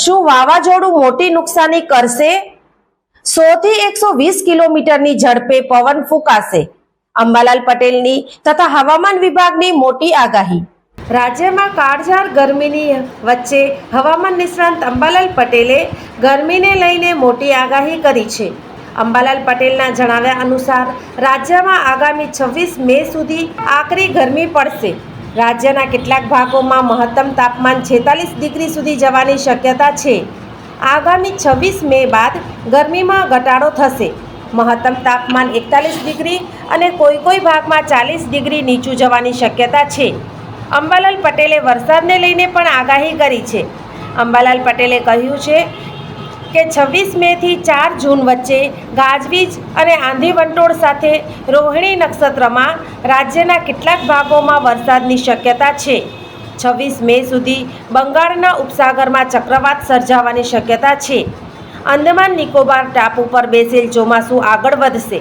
શું વાવાઝોડું મોટી નુકસાની કરશે? સો થી એકસો વીસ કિલોમીટરની ઝડપે પવન ફૂંકાશે. અંબાલાલ પટેલની તથા હવામાન વિભાગની મોટી આગાહી. રાજ્યમાં કાળઝાળ ગરમીની વચ્ચે હવામાન નિષ્ણાંત અંબાલાલ પટેલે ગરમીને લઈને મોટી આગાહી કરી છે. અંબાલાલ પટેલના જણાવ્યા અનુસાર, રાજ્યમાં આગામી છવ્વીસ મે સુધી આકરી ગરમી પડશે. રાજ્યના કેટલાક ભાગોમાં મહત્તમ તાપમાન છેતાલીસ ડિગ્રી સુધી જવાની શક્યતા છે. આગામી છવ્વીસ મે બાદ ગરમીમાં ઘટાડો થશે. મહત્તમ તાપમાન એકતાલીસ ડિગ્રી અને કોઈ કોઈ ભાગમાં ચાલીસ ડિગ્રી નીચું જવાની શક્યતા છે. અંબાલાલ પટેલે વરસાદને લઈને પણ આગાહી કરી છે. અંબાલાલ પટેલે કહ્યું છે કે છવ્વીસ મેથી ચાર જૂન વચ્ચે ગાજવીજ અને આંધી વંટોળ સાથે રોહિણી નક્ષત્રમાં રાજ્યના કેટલાક ભાગોમાં વરસાદની શક્યતા છે. છવ્વીસ મે સુધી બંગાળના ઉપસાગરમાં ચક્રવાત સર્જાવાની શક્યતા છે. અંદમાન નિકોબાર ટાપુ પર બેસેલ ચોમાસું આગળ વધશે.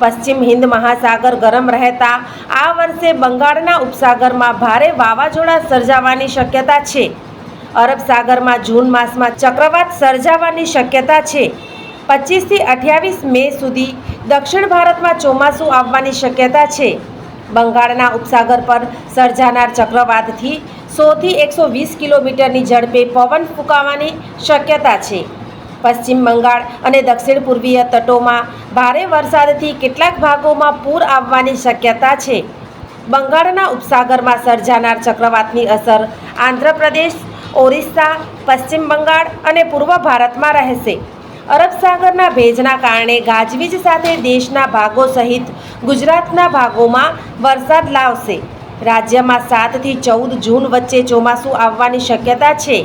પશ્ચિમ હિન્દ મહાસાગર ગરમ રહેતા આ વર્ષે બંગાળના ઉપસાગરમાં ભારે વાવાઝોડા સર્જાવાની શક્યતા છે. અરબ સાગરમાં જૂન માસમાં ચક્રવાત સર્જાવાની શક્યતા છે. પચીસથી અઠ્યાવીસ મે સુધી દક્ષિણ ભારતમાં ચોમાસું આવવાની શક્યતા છે. બંગાળના ઉપસાગર પર સર્જાનાર ચક્રવાતથી સોથી એકસો વીસ કિલોમીટરની ઝડપે પવન ફૂંકાવાની શક્યતા છે. પશ્ચિમ બંગાળ અને દક્ષિણ પૂર્વીય તટોમાં ભારે વરસાદથી કેટલાક ભાગોમાં પૂર આવવાની શક્યતા છે. બંગાળના ઉપસાગરમાં સર્જાનાર ચક્રવાતની અસર આંધ્રપ્રદેશ ઓરિસ્સા, પશ્ચિમ બંગાળ અને પૂર્વ ભારતમાં રહેશે. અરબ સાગરના ભેજના કારણે ગાજવીજ સાથે દેશના ભાગો સહિત ગુજરાતના ભાગોમાં વરસાદ લાવશે. રાજ્યમાં સાતથી ચૌદ જૂન વચ્ચે ચોમાસું આવવાની શક્યતા છે.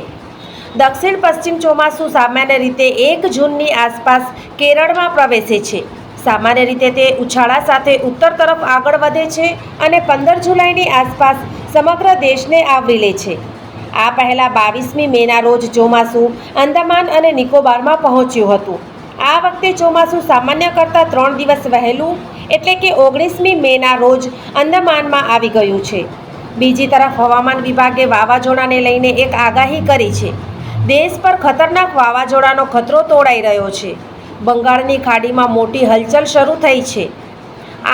દક્ષિણ પશ્ચિમ ચોમાસું સામાન્ય રીતે એક જૂનની આસપાસ કેરળમાં પ્રવેશે છે. સામાન્ય રીતે તે ઉછાળા સાથે ઉત્તર તરફ આગળ વધે છે અને પંદર જુલાઈની આસપાસ સમગ્ર દેશને આવરી લે છે. આ પહેલાં બાવીસમી મેના રોજ ચોમાસું અંદમાન અને નિકોબારમાં પહોંચ્યું હતું. આ વખતે ચોમાસું સામાન્ય કરતાં ત્રણ દિવસ વહેલું એટલે કે ઓગણીસમી મેના રોજ અંદમાનમાં આવી ગયું છે. બીજી તરફ હવામાન વિભાગે વાવાઝોડાને લઈને એક આગાહી કરી છે. દેશ પર ખતરનાક વાવાઝોડાનો ખતરો તોડાઈ રહ્યો છે. બંગાળની ખાડીમાં મોટી હલચલ શરૂ થઈ છે.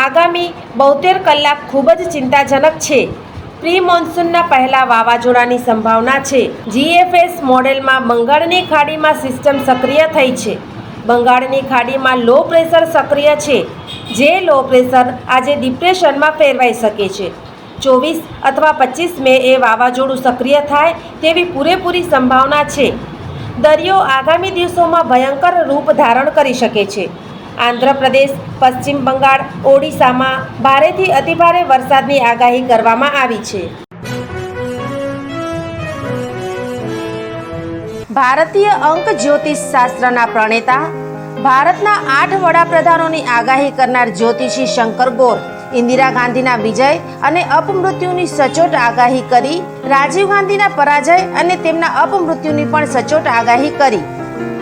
આગામી બોતેર કલાક ખૂબ જ ચિંતાજનક છે. પ્રી મોન્સૂનના પહેલા વાવાઝોડાની સંભાવના છે. જીએફએસ મોડેલમાં બંગાળની ખાડીમાં સિસ્ટમ સક્રિય થઈ છે. બંગાળની ખાડીમાં લો પ્રેશર સક્રિય છે. જે લો પ્રેશર આજે ડિપ્રેશનમાં ફેરવાઈ શકે છે. ચોવીસ અથવા પચીસ મે એ વાવાઝોડું સક્રિય થાય તેવી પૂરેપૂરી સંભાવના છે. દરિયો આગામી દિવસોમાં ભયંકર રૂપ ધારણ કરી શકે છે. આંધ્રપ્રદેશ, પશ્ચિમ બંગાળ, ઓડિશામાં ભારેથી અતિભારે વરસાદની આગાહી કરવામાં આવી છે. ભારતીય અંક જ્યોતિષ શાસ્ત્રના પ્રણેતા, ભારતના આઠ વડાપ્રધાનોની આગાહી કરનાર જ્યોતિષી શંકર ગોર, ઇન્દિરા ગાંધીના વિજય અને અપમૃત્યુની સચોટ આગાહી કરી, રાજીવ ગાંધીના પરાજય અને તેમના અપમૃત્યુની પણ સચોટ આગાહી કરી.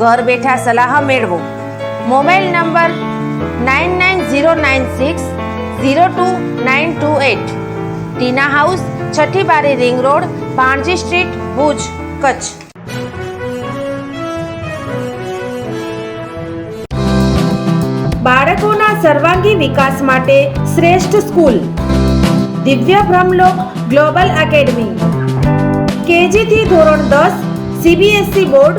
ઘર બેઠા સલાહ મેળવો. Mobile number nine nine zero nine six zero two nine two eight. Tina house છઠ્ઠી બારી ring road Panji street, Bhuj, Kutch. બાળકોના સર્વાંગી વિકાસ માટે શ્રેષ્ઠ સ્કૂલ. દિવ્ય બ્રહ્મલોક ગ્લોબલ એકેડમી. કેજીથી ધોરણ દસ, સીબીએસઈ બોર્ડ